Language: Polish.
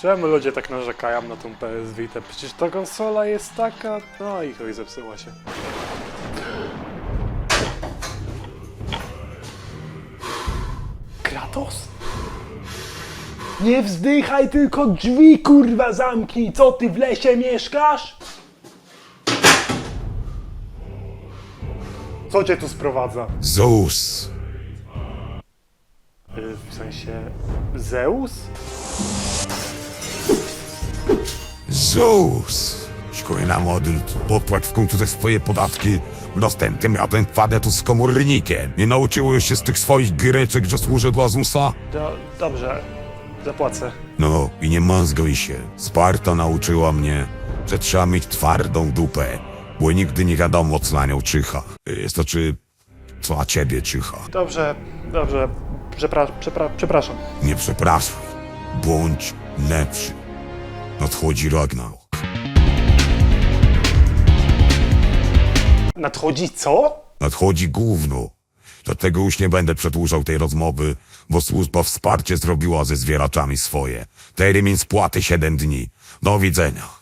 Czemu ludzie tak narzekają na tą PS Vita? Przecież ta konsola jest taka... No i chuj, zepsuła się. Kratos? Nie wzdychaj, tylko drzwi kurwa zamknij! Co ty w lesie mieszkasz? Co cię tu sprowadza? Zeus. Y, W sensie... Zeus? Zeus. Szkolna model, popłać w końcu te swoje podatki. Następnym razem wpadę tu z komornikiem. Nie nauczyłeś się z tych swoich greczek, że służę dla Zeusa? Do, dobrze, zapłacę. No i nie mazgaj się. Sparta nauczyła mnie, że trzeba mieć twardą dupę, bo nigdy nie wiadomo co na nią czyha. Jest to czy co na ciebie czyha. Dobrze, dobrze. Przepra przepra przepraszam. Nie przepraszaj. Bądź lepszy. Nadchodzi Ragnarok. Nadchodzi co? Nadchodzi gówno. Dlatego już nie będę przedłużał tej rozmowy, bo służba wsparcie zrobiła ze zwieraczami swoje. Termin spłaty 7 dni. Do widzenia.